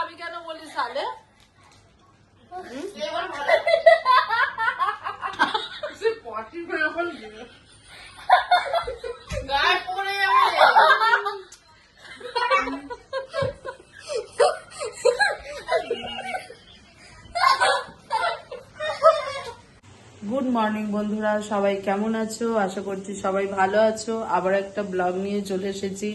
খাবি কেন বলি সালে গুড মর্নিং বন্ধুরা। সবাই কেমন আছো? আশা করছি সবাই ভালো আছো। আবার একটা ব্লগ নিয়ে চলে এসেছি।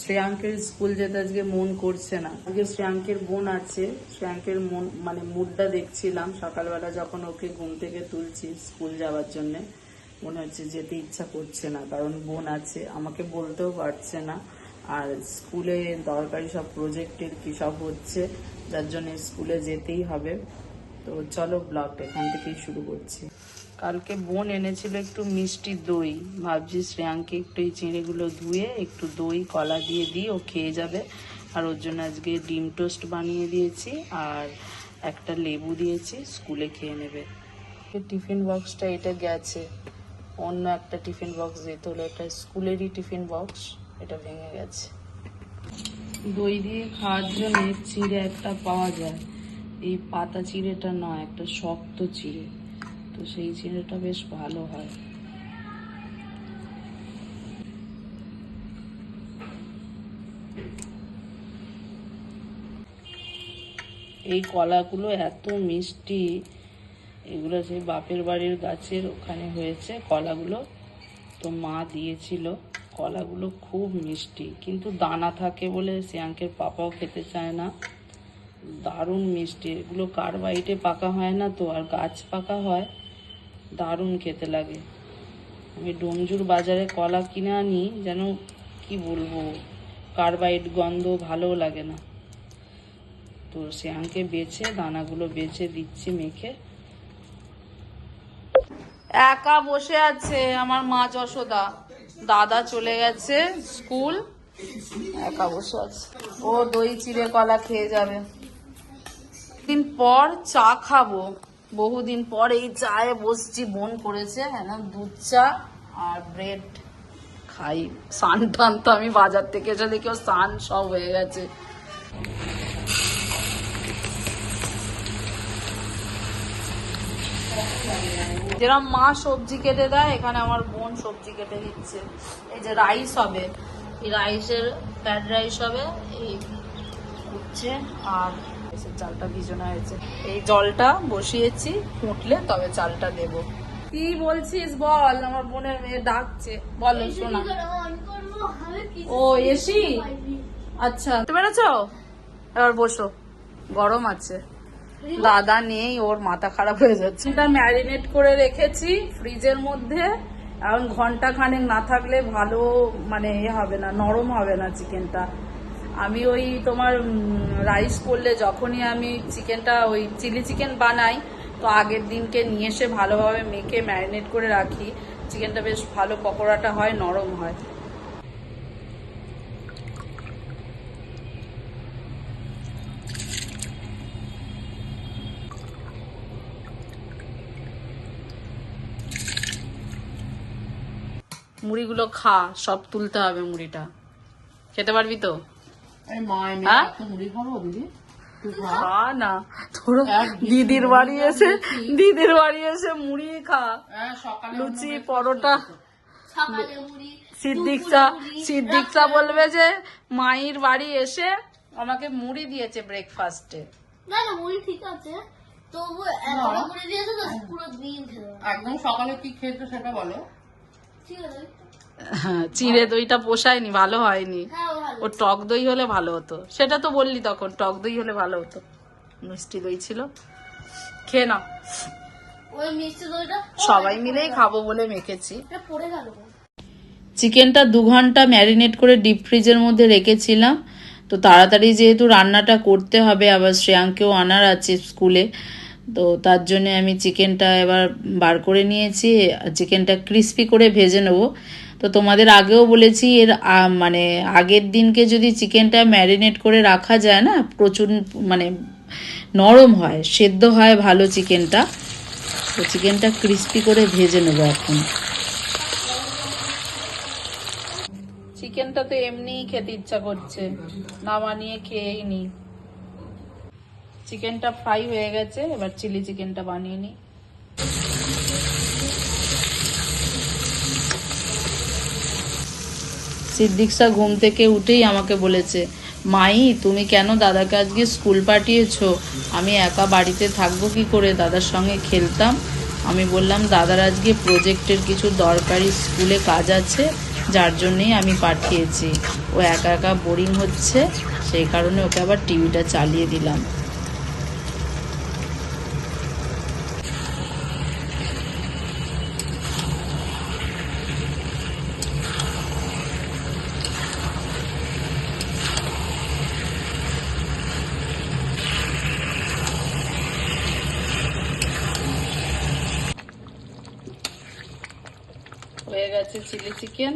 শ্রেয়াঙ্কের স্কুল যেতে আজকে মন করছে না। আজকে শ্রেয়াঙ্কের বোন আছে, শ্রেয়াঙ্কের মন মানে মুডটা দেখছিলাম সকালবেলা যখন ওকে ঘুম থেকে তুলছি স্কুল যাওয়ার জন্য। মনে হচ্ছে যেতে ইচ্ছা করছে না, কারণ বোন আছে, আমাকে বলতেও পারছে না। আর স্কুলে দরকারি সব প্রজেক্টের কি সব হচ্ছে, যার জন্য স্কুলে যেতেই হবে। তো চলো ব্লগটা এখান থেকেই শুরু করছি। কালকে বোন এনেছিল একটু মিষ্টি দই। ভাবছি শ্রেয়াঙ্কে একটু এই চিঁড়েগুলো ধুয়ে একটু দই, কলা দিয়ে দিই, ও খেয়ে যাবে। আর ওর জন্য আজকে ডিম টোস্ট বানিয়ে দিয়েছি আর একটা লেবু দিয়েছি, স্কুলে খেয়ে নেবে। টিফিন বক্সটা এটা গেছে। অন্য একটা টিফিন বক্স দিতে হলো, এটা স্কুলেরই টিফিন বক্স, এটা ভেঙে গেছে। দই দিয়ে খাওয়ার জন্য চিড়ে একটা পাওয়া যায়। এই পাতা চিড়েটা নয়, একটা শক্ত চিড়ে। তো সেই চিড়েটা বেশ ভালো হয়। এই কলাগুলো এত মিষ্টি, এগুলো সেই বাপের বাড়ির গাছের ওখানে হয়েছে, কলাগুলো তো মা দিয়েছিল। কলাগুলো খুব মিষ্টি, কিন্তু দানা থাকে বলে শ্রেয়াঙ্কের পাপাও খেতে চায় না। দারুণ মিষ্টি, এগুলো কার্বাইটে পাকা হয় না তো? আর গাছ পাকা হয়? দারুণ খেতে লাগে। আমি ডোমজুর বাজারে কলা কিনে আনি, যেন কি বলব, কার্বাইড গন্ধ ভালোও লাগে না। তো শ্রেয়াঙ্কে বেছে, দানাগুলো বেছে দিচ্ছি মেখে। একা বসে আছে আমার মা যশোদা। দাদা চলে গেছে স্কুল। একা বসে আছে। ও দই চিড়ে কলা খেয়ে যাবে। দিন পর চা খাব। বহুদিন পর এই চায়ে বসছি, বোন করেছে হ্যাঁ দুধ চা আর ব্রেড খাই। সান টান তো আমি বাজার থেকে এসে দেখি সান সব হয়ে গেছে। যেরকম মা সবজি কেটে দেয়, এখানে আমার বোন সবজি কেটে দিচ্ছে এই যে রাইস হবে, এই রাইসের ফ্রাইড রাইস হবে, এই উঠছে আর চালটা ভিজানো হয়েছে। এই জলটা বসিয়েছি ফুটলে তবে চালটা দেব। কি বলছিস বল? আমার বোনের মেয়ে ডাকছে। বলো শোনা। ও এসি? আচ্ছা তুমি পেরেছ? এবার বসো। গরম আছে। দাদা নেই ওর মাথা খারাপ হয়ে যাচ্ছে। এটা ম্যারিনেট করে রেখেছি ফ্রিজের মধ্যে। এখন ঘণ্টা খানেক না থাকলে ভালো মানে এ হবে না নরম হবে না চিকেনটা আমি ওই তোমার রাইস করলে যখনই আমি চিকেনটা ওই চিলি চিকেন বানাই, তো আগের দিনকে নিয়ে এসে ভালোভাবে মেখে ম্যারিনেট করে রাখি। চিকেনটা বেশ ভালো পকোড়াটা হয়, নরম হয়। মুড়িগুলো খা, সব তুলতে হবে মুড়িটা। খেতে পারবি তো? হ্যাঁ? না। তোরা দিদির বাড়ি এসে দিদির বাড়ি এসে মুড়ি খা। হ্যাঁ, লুচি পরোটা। সকালে মুড়ি সিদ্দিক চা সিদ্দিক চা বলবে যে মায়ের বাড়ি এসে আমাকে মুড়ি দিয়েছে ব্রেকফাস্টে না না মুড়ি ঠিক আছে। তবু মুড়ি দিয়েছে তো পুরো দিন একদম সকালে কি খেয়েছো সেটা বলো। ঠিক আছে হ্যাঁ চিড়ে দইটা পোষায়নি ভালো হয়নি। হ্যাঁ ও টক দই হলে ভালো হতো। সেটা তো বললি তখন টক দই হলে ভালো হতো। মিষ্টি দই ছিল। খেয়ে নাও। ওই মিষ্টি দইটা সবাই মিলেই খাব বলে মেখেছি। পড়ে গেল। চিকেনটা দু ঘণ্টা ম্যারিনেট করে ডিপ ফ্রিজের মধ্যে রেখেছিলাম। তো তাড়াতাড়ি যেহেতু রান্নাটা করতে হবে আবার শ্রেয়াঙ্কেও আনার আছে স্কুলে। তো তার জন্য আমি চিকেনটা এবার বার করে নিয়েছি। চিকেনটা ক্রিস্পি করে ভেজে নেব। তো তোমাদের আগেও বলেছি, এর মানে আগের দিনকে যদি চিকেনটা ম্যারিনেট করে রাখা যায় না, প্রচুর মানে নরম হয়, সেদ্ধ হয় ভালো চিকেনটা, তো চিকেনটা ক্রিস্পি করে ভেজে নেব এখন। চিকেনটা তো এমনিই খেতে ইচ্ছা করছে, না বানিয়ে খেয়েই নি। চিকেনটা ফ্রাই হয়ে গেছে, এবার চিলি চিকেনটা বানিয়ে নিই সিদ্দিকসা ঘুম থেকে উঠেই আমাকে বলেছে, মাই, তুমি কেন দাদাকে আজকে স্কুল পাঠিয়েছো? আমি একা বাড়িতে থাকব কি করে? দাদার সঙ্গে খেলতাম। আমি বললাম, দাদার আজকে প্রজেক্টের কিছু দরকারি স্কুলে কাজ আছে, যার জন্যেই আমি পাঠিয়েছি। ও একা একা বোরিং হচ্ছে, সেই কারণে ওকে আবার টিভিটা চালিয়ে দিলাম। গেছে চিলি চিকেন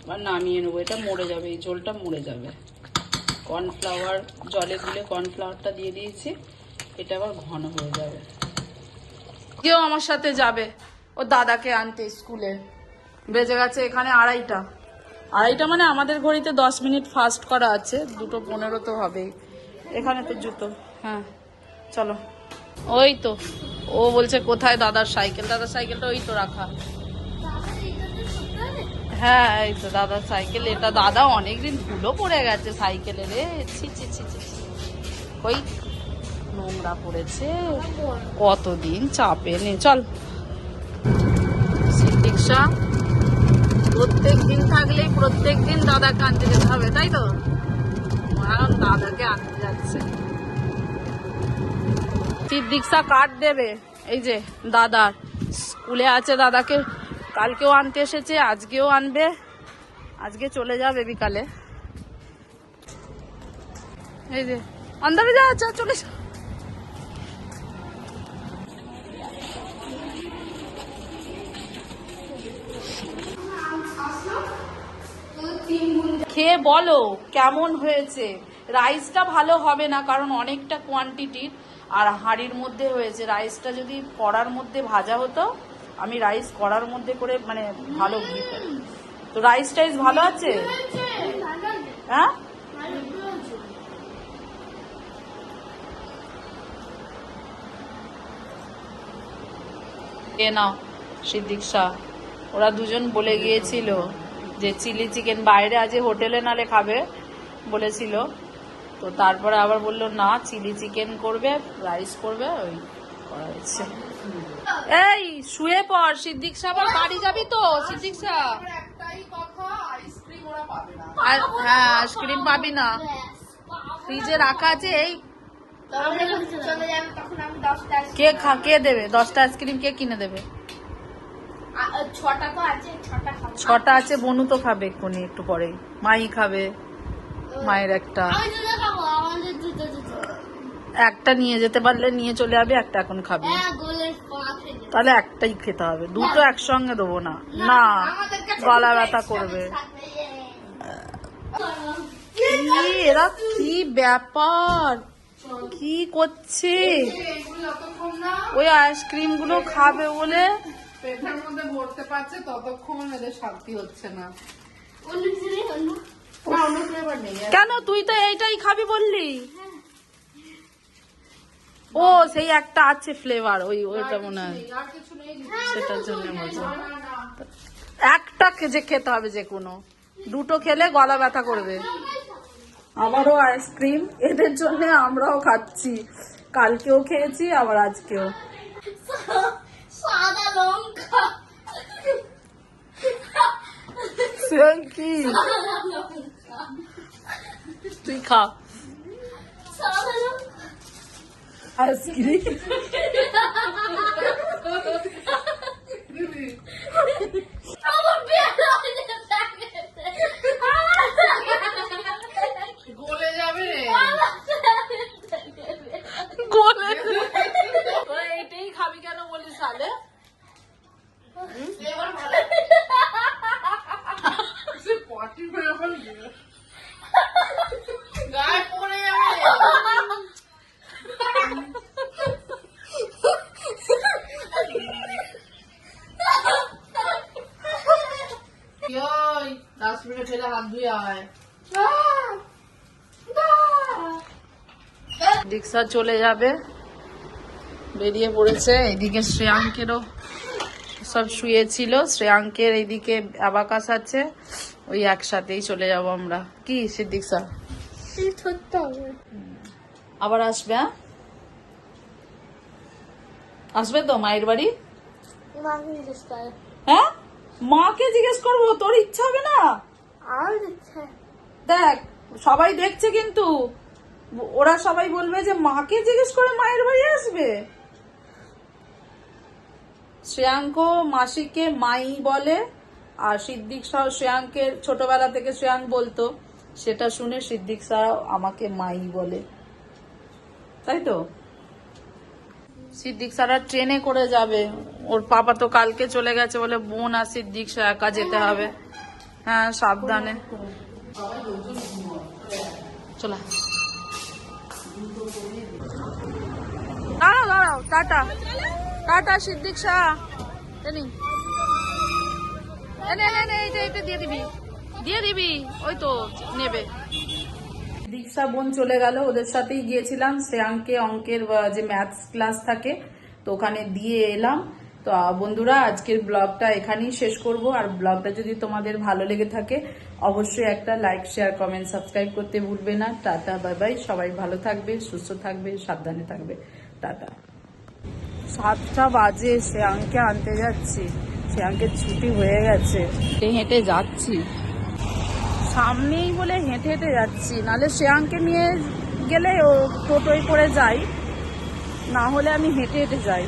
আবার নামিয়ে নেব, এটা মরে যাবে, এই ঝোলটা মরে যাবে। কর্নফ্লাওয়ার জলে গুলে কর্নফ্লাওয়ারটা দিয়ে দিয়েছি, এটা আবার ঘন হয়ে যাবে। কেউ আমার সাথে যাবে, ও দাদাকে আনতে স্কুলে। বেজে গেছে এখানে আড়াইটা। আড়াইটা মানে আমাদের ঘড়িতে দশ মিনিট ফাস্ট করা আছে, দুটো পনেরো তো হবেই। এখানে তো জুতো। হ্যাঁ চলো। ওই তো, ও বলছে কোথায় দাদার সাইকেল? দাদার সাইকেলটা ওই তো রাখা। হ্যাঁ এই তো দাদার সাইকেল এটা দাদা অনেকদিন ধুলো পড়ে গেছে সাইকেলে রে। ছি ছি ছি ছি। ওই নোংরা পড়েছে। কতদিন চাপে নে, চল। সিদ্দিকশা প্রত্যেক দিন থাকলেই প্রত্যেক দিন দাদাকে আনতে যেতে হবে, তাই তো? এখন দাদাকে আনতে যাচ্ছে। সিদ্দিকশা কার্ড দেবে, এই যে দাদার স্কুলে আছে দাদাকে। কালকেও আনতে এসেছে, আজকেও আনবে। আজকে চলে যাবে বিকালে এই যে আন্দারে যা আচ্ছা চলে যা। খেয়ে বলো কেমন হয়েছে? রাইসটা ভালো হবে না, কারণ অনেকটা কোয়ান্টিটির আর হাঁড়ির মধ্যে হয়েছে। রাইসটা যদি কড়ার মধ্যে ভাজা হতো আমি রাইস করার মধ্যে করে মানে ভালো তো রাইস টাইস ভালো আছে? হ্যাঁ? এ নাও, সিদ্দিক ওরা দুজন বলে গিয়েছিল যে চিলি চিকেন বাইরে আজ হোটেলে নালে খাবে বলেছিল। তো তারপরে আবার বলল, না, চিলি চিকেন করবে রাইস করবে, ওই করা এই, শুয়ে পড়, সিদ্দিক শাহ আবার বাড়ি যাবি তো, সিদ্দিক না আর হ্যাঁ আইসক্রিম পাবি না। ফ্রিজে রাখা আছে, এই। কে খা, কে দেবে? দশটা আইসক্রিম কে কিনে দেবে? ছটা আছে, বনু তো খাবে এক্ষুনি, একটু পরেই। মাই খাবে, মায়ের একটা। একটা নিয়ে যেতে পারলে নিয়ে চলে যাবে একটা এখন খাবে। হ্যাঁ তাহলে একটাই খেতে হবে। দুটো একসঙ্গে দেবো না। না গলা ব্যথা করবে। কি এরা কি ব্যাপার? কি করছে? এগুলো যতক্ষণ না ওই আইসক্রিমগুলো খাবে বলে? পেটের মধ্যে ভরতে পারছে ততক্ষণ এদের শান্তি হচ্ছে না। কেন তুই তো এইটাই খাবি বললি? ও সেই একটা আছে ফ্লেভার ওই ওইটা মনে হয়। সেটার জন্য বলছি। একটা যে খেতে হবে যে কোনো। দুটো খেলে গলা ব্যথা করবে। আমারও আইসক্রিম এদের জন্য আমরাও খাচ্ছি। কালকেও খেয়েছি আবার আজকেও। সাদা লঙ্কা। কি তুই খা সাদা লঙ্কা হয়ে তোরা এইটাই খাবি কেন বলিস তাহলে ফ্লেভার ভালো সে পটি ফ্লেভার গায়ে পড়ে যাবে কি ওই ডাস্টবিনে ফেলে হাত ধুয়ে আয় দীক্ষা চলে যাবে। বেরিয়ে পড়েছে এদিকে শ্রেয়াঙ্কেরও সব শুয়েছিল। শ্রেয়াঙ্কের এইদিকে অ্যাবাকাস আছে ওই একসাথেই চলে যাব আমরা। কি সিদ্দিক স্যার আবার। আসবে হ্যাঁ? আসবে তো মায়ের বাড়ি? হ্যাঁ? মাকে জিজ্ঞেস করব তোর ইচ্ছা হবে না? দেখ সবাই দেখছে কিন্তু। ওরা সবাই বলবে যে মাকে জিজ্ঞেস করে মায়ের বাড়ি আসবে। শ্রেয়াঙ্ক মাসিকে মাই বলে, আর সিদ্দিক শাহ শ্রেয়াঙ্কের ছোটবেলা থেকে শ্রেয়াঙ্ক বলতো, সেটা শুনে সিদ্দিক শাহ আমাকে মাই বলে। তাই তো? সিদ্দিক সারা ট্রেনে করে যাবে। ওর পাপা তো কালকে চলে গেছে বলে বোন আর সিদ্দিক শাহ একা যেতে হবে। হ্যাঁ সাবধানে। চলা। দাঁড়াও দাঁড়াও, টাটা। টাটা, সিদ্দিক শাহ। দিয়ে দিবি। দিয়ে দিবি, ওই তো নেবে। দীক্ষা বোন চলে গেল, ওদের সাথেই গিয়েছিলাম। শ্রেয়াঙ্কে, অঙ্কের যে ম্যাথস ক্লাস থাকে, তো ওখানে দিয়ে এলাম। তো বন্ধুরা, আজকের ব্লগটা এখানেই শেষ করব। আর ব্লগটা যদি তোমাদের ভালো লেগে থাকে, অবশ্যই একটা লাইক, শেয়ার, কমেন্ট, সাবস্ক্রাইব করতে ভুলবে না। Tata, bye bye. সবাই ভালো থাকবে, সুস্থ থাকবে, সাবধানে থাকবে। টাটা সাতটা বাজে শ্রেয়াঙ্কে আনতে যাচ্ছি। শ্রেয়াঙ্কের ছুটি হয়ে গেছে। হেঁটে যাচ্ছি। সামনেই বলে হেঁটে হেঁটে যাচ্ছি। নালে শ্রেয়াঙ্কে নিয়ে গেলে ও টোটোয় করে যাই। না হলে আমি হেঁটে হেঁটে যাই।